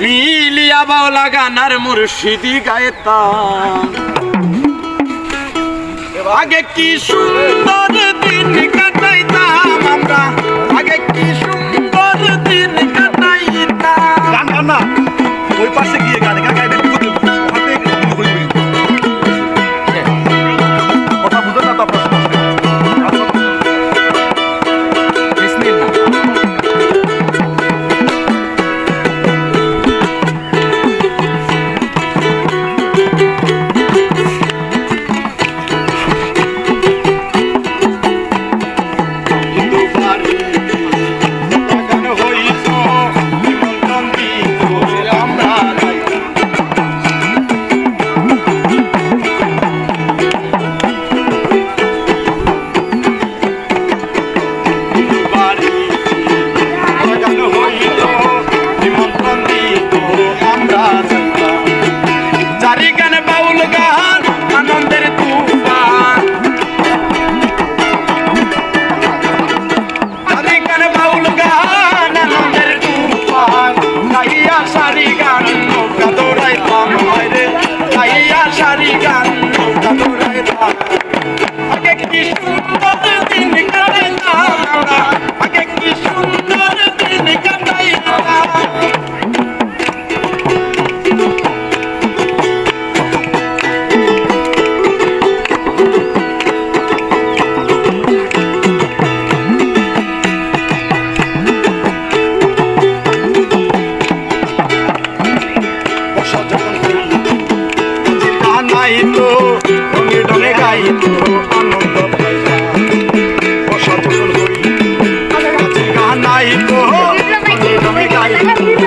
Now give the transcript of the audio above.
মিলিয়া বাউলা গানার মুর্শিদি গায়তাম আগে কি সুন্দর দিন কাটাইতাম আমরা? আগে কি সুন্দর দিন কাটাইতাম? গান না, ওই পাশে গিয়ে গান 应该 গানাইতো রঙে ডনে গাইতো আনন্দ পাইলা বসা বসল করি গানাইতো রঙে ডনে গাইতো